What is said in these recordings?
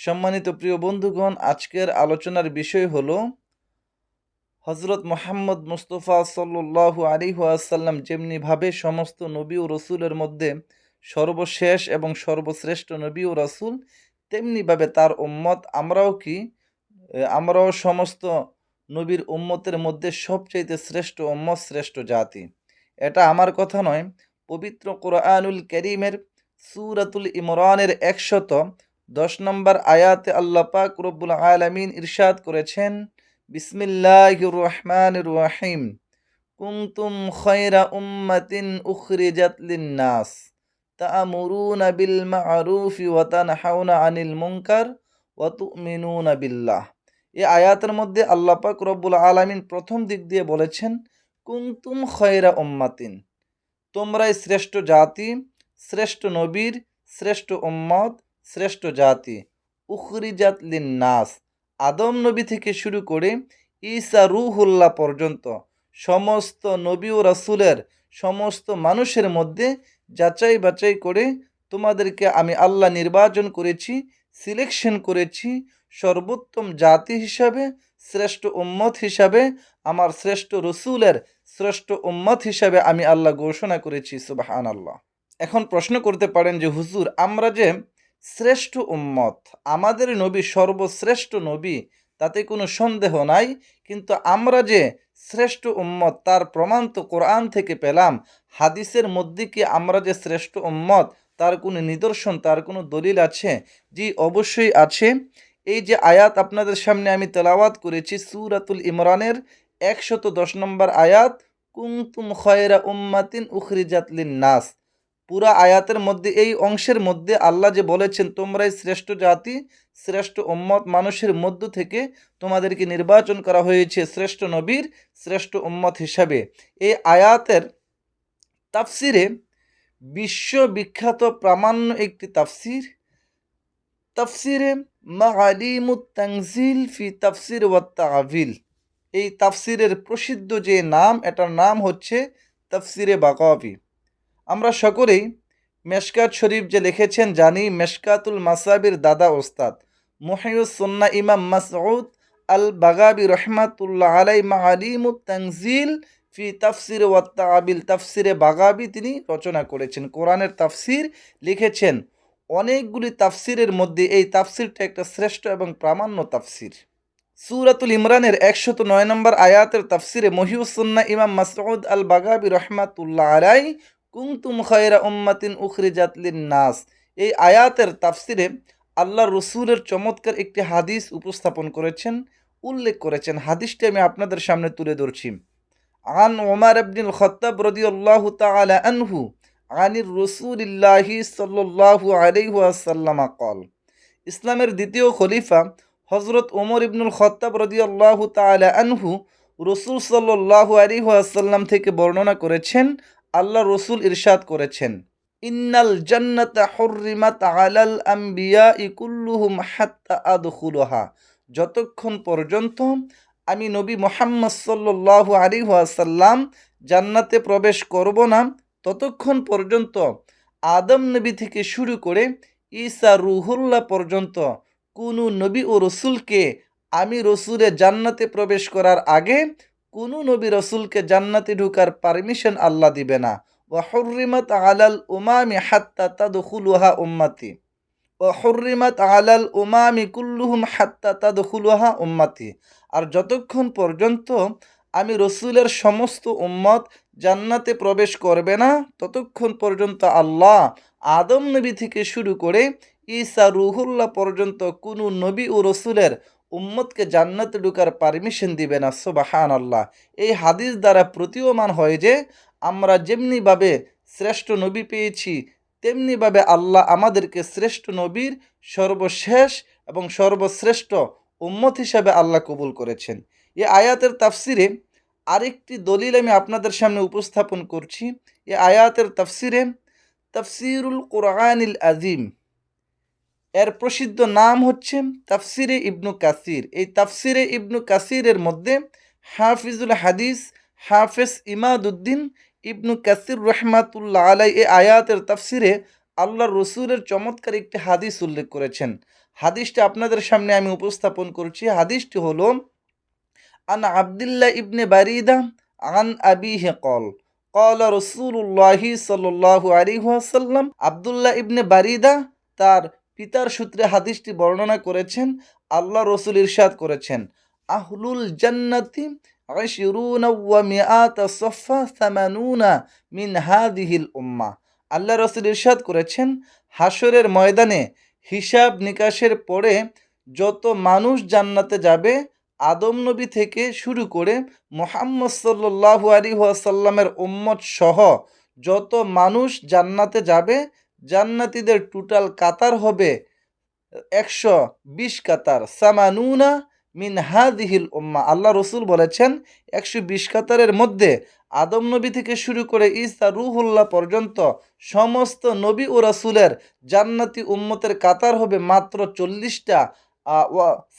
সম্মানিত প্রিয় বন্ধুগণ, আজকের আলোচনার বিষয় হল হজরত মোহাম্মদ মুস্তফা সাল্লু আলী আসাল্লাম যেমনিভাবে সমস্ত নবী ও রসুলের মধ্যে সর্বশেষ এবং সর্বশ্রেষ্ঠ নবী ও রসুল, তেমনিভাবে তার উম্মত আমরাও কি? আমরাও সমস্ত নবীর উম্মতের মধ্যে সবচাইতে শ্রেষ্ঠ উম্মত, শ্রেষ্ঠ জাতি। এটা আমার কথা নয়, পবিত্র কোরআনুল করিমের সুরাতুল ইমরানের একশত দশ নম্বর আয়াতে আল্লাহ পাক রব্বুল আলামিন ইরশাদ করেছেন বিসমিল্লাহির রহমানির রহিম। কুনতুম খয়রা উম্মাতিন উখরিজাত লিন-নাস। তা'মুরুনা বিল মা'রুফি ওয়া তানহাউনা আনিল মুনকার ওয়া তু'মিনুনা বিল্লাহ। এই আয়াতের মধ্যে আল্লাহ পাক রব্বুল আলামিন প্রথম দিক দিয়ে বলেছেন, কুনতুম খয়রা উম্মাতিন। তোমরাই শ্রেষ্ঠ জাতি, শ্রেষ্ঠ নবীর, শ্রেষ্ঠ উম্মত শ্রেষ্ঠ জাতি। উখরিজাত লিন-নাস। আদম নবী থেকে শুরু করে ঈসা রুহুল্লাহ পর্যন্ত সমস্ত নবী ও রাসূলের সমস্ত মানুষের মধ্যে যাচাই বাছাই করে তোমাদেরকে আমি আল্লাহ নির্বাচন করেছি সিলেকশন করেছি, সর্বোত্তম জাতি হিসাবে, শ্রেষ্ঠ উম্মত হিসাবে, আমার শ্রেষ্ঠ রসুলের শ্রেষ্ঠ উম্মত হিসাবে আমি আল্লাহ ঘোষণা করেছি সুবাহান আল্লাহ এখন প্রশ্ন করতে পারেন যে, হুজুর, আমরা যে শ্রেষ্ঠ উম্মত। আমাদের নবী সর্বশ্রেষ্ঠ নবী, তাতে কোনো সন্দেহ নাই। কিন্তু আমরা যে শ্রেষ্ঠ উম্মত, তার প্রমাণ তো কোরআন থেকে পেলাম। হাদিসের মধ্যে কি আমরা যে শ্রেষ্ঠ উম্মত, তার কোনো নিদর্শন, তার কোনো দলিল আছে? জি, অবশ্যই আছে। এই যে আয়াত আপনাদের সামনে আমি তেলাওয়াত করেছি, সুরাতুল ইমরানের একশত দশ নম্বর আয়াত কুংতুম খয়রা উম্মাতিন উখরিজাত লিন নাস পুরা আয়াতের মধ্যে, এই অংশের মধ্যে আল্লাহ যে বলেছেন, তোমরাই শ্রেষ্ঠ জাতি, শ্রেষ্ঠ উম্মত মানুষের মধ্য থেকে তোমাদেরকে নির্বাচন করা হয়েছে শ্রেষ্ঠ নবীর, শ্রেষ্ঠ উম্মত হিসাবে। এই আয়াতের তাফসিরে বিশ্ববিখ্যাত প্রামাণ্য একটি তাফসির। তাফসিরে তানজিল ফি তাফসির তাআভিল এই তাফসিরের প্রসিদ্ধ যে নাম, এটার নাম হচ্ছে তাফসিরে বাকাবি আমরা সকলেই মেশকাত শরীফ যে লিখেছেন জানি, মেশকাতুল মাসাবির দাদা ওস্তাদ। মুহিউসন্না ইমাম মাসউদ আল বাগাবি রহমাতুল্লাহ আলাই মাআলিমুত তানজিল ফি তাফসির ওয়াত্তা আবিল তাফসিরে বাগাবি তিনি রচনা করেছেন, কোরআনের তাফসির লিখেছেন। অনেকগুলি তাফসিরের মধ্যে এই তাফসিরটা একটা শ্রেষ্ঠ এবং প্রামাণ্য তাফসির। সুরাতুল ইমরানের একশত নয় নম্বর আয়াতের তাফসিরে মহিউসন্না ইমাম মাসউদ আল বাগাবি রহমাতুল্লাহ আলাই কুংতুম খয়রা উম্মাতিন উখরি জাতলিন নাস এই আয়াতের তাফসিরে আল্লাহ রসুলের চমৎকার একটি হাদিস উপস্থাপন করেছেন, উল্লেখ করেছেন। হাদিসটি আমি আপনাদের সামনে তুলে ধরছি। আন ওমার আবনুল খত্তাব রদিয়াল্লাহু তাআলা আনহু আনির রসুলিল্লাহি সাল্লাল্লাহু আলাইহি ওয়াসাল্লাম কল ইসলামের দ্বিতীয় খলিফা হজরত ওমর ইবনুল খত্তাব রদিয়াল্লাহু তাআলা আনহু রসুল সাল্লাল্লাহু আলাইহি ওয়াসাল্লাম থেকে বর্ণনা করেছেন আল্লাহ রসুল ইরশাদ করেছেন, ইন্নাল জান্নাতা হুররিমাত আলাল আম্বিয়া ইকুল্লুহুম হাত্তা আদখুলুহা। যতক্ষণ পর্যন্ত আমি নবী মোহাম্মদ আলাইহি ওয়াসাল্লাম জান্নাতে প্রবেশ করব না, ততক্ষণ পর্যন্ত আদম নবী থেকে শুরু করে ঈসা রুহুল্লাহ পর্যন্ত কোনো নবী ও রসুলকে আমি রসুলে জান্নাতে প্রবেশ করার আগে কোনো নবী রসুলকে জান্নাতে ঢুকার পারমিশন আল্লাহ দিবে না। ও হর্রিমাত আলাল উমামি হাত্তা তাদখুলুহা উম্মাতি। ও হর্রিমাত আলাল উমামি কুল্লুহুম হাত্তা তাদখুলুহা উম্মাতি। আর যতক্ষণ পর্যন্ত আমি রসুলের সমস্ত উম্মত জান্নাতে প্রবেশ করবে না, ততক্ষণ পর্যন্ত আল্লাহ আদম নবী থেকে শুরু করে ঈসা রুহুল্লাহ পর্যন্ত কোনো নবী ও রসুলের উম্মতকে জান্নাতে ঢুকার পারমিশন দিবে না সুবাহান আল্লাহ এই হাদিস দ্বারা প্রতীয়মান হয় যে, আমরা যেমনিভাবে শ্রেষ্ঠ নবী পেয়েছি, তেমনিভাবে আল্লাহ আমাদেরকে শ্রেষ্ঠ নবীর সর্বশেষ এবং সর্বশ্রেষ্ঠ উম্মত হিসাবে আল্লাহ কবুল করেছেন। এ আয়াতের তাফসিরে আরেকটি দলিল আমি আপনাদের সামনে উপস্থাপন করছি। এ আয়াতের তাফসিরে তফসিরুল কোরআনিল আজিম এর প্রসিদ্ধ নাম হচ্ছে তাফসিরে ইবনু কাসির। এই তাফসিরে ইবনু কাসিরের মধ্যে হাফিজুল হাদিস হাফেজ ইমাদুদ্দিন ইবনু কাসির রহমাতুল্লাহ আলাই এ আয়াতের তাফসিরে আল্লাহ রসুলের চমৎকার একটি হাদিস উল্লেখ করেছেন। হাদিসটা আপনাদের সামনে আমি উপস্থাপন করছি। হাদিসটি হলো, আন আবদুল্লাহ ইবনে বারিদা আন আবিহে কল কল রসুল্লাহি সাল্লাহ আলী ওয়াসাল্লাম, আবদুল্লাহ ইবনে বারিদা তার পিতার সূত্রে হাদিসটি বর্ণনা করেছেন, আল্লাহ রসুল ইরশাদ করেছেন। আহলুল জান্নাতি উম্মা। আল্লাহ রসুল ইরশাদ করেছেন হাসরের ময়দানে হিসাব নিকাশের পরে যত মানুষ জান্নাতে যাবে, আদম নবী থেকে শুরু করে মোহাম্মদ সাল্লাহ আলী ওয়াসাল্লামের উম্মত সহ যত মানুষ জান্নাতে যাবে জান্নাতীদের টোটাল কাতার হবে একশো বিশ কাতার। সামানুনা মিন হাদিহিল উম্মা। আল্লাহ রসুল বলেছেন, একশো বিশ কাতারের মধ্যে আদম নবী থেকে শুরু করে ইসা রুহুল্লাহ পর্যন্ত সমস্ত নবী ও রাসুলের জান্নাতি উম্মতের কাতার হবে মাত্র চল্লিশটা।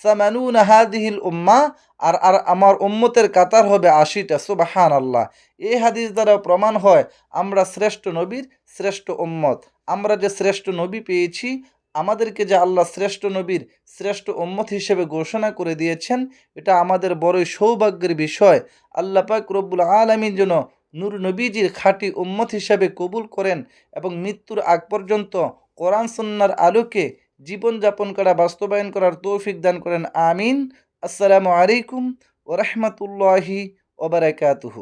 সামানুন হাদিহিল উম্মা আর আর আমার উম্মতের কাতার হবে আশিটা। সুবাহান আল্লাহ এই হাদিস দ্বারা প্রমাণ হয়, আমরা শ্রেষ্ঠ নবীর শ্রেষ্ঠ উম্মত। আমরা যে শ্রেষ্ঠ নবী পেয়েছি, আমাদেরকে যে আল্লাহ শ্রেষ্ঠ নবীর শ্রেষ্ঠ উম্মত হিসেবে ঘোষণা করে দিয়েছেন, এটা আমাদের বড়ই সৌভাগ্যের বিষয়। আল্লাহ পাক রব্বুল আলমীর জন্য নূর নবীজির খাঁটি উম্মত হিসাবে কবুল করেন এবং মৃত্যুর আগ পর্যন্ত কোরআন সন্ন্যার আলোকে জীবনযাপন করা, বাস্তবায়ন করার তৌফিক দান করেন। আমিন। আসসালামু আলাইকুম ও রহমতুল্লাহি ওবরাকাতুহু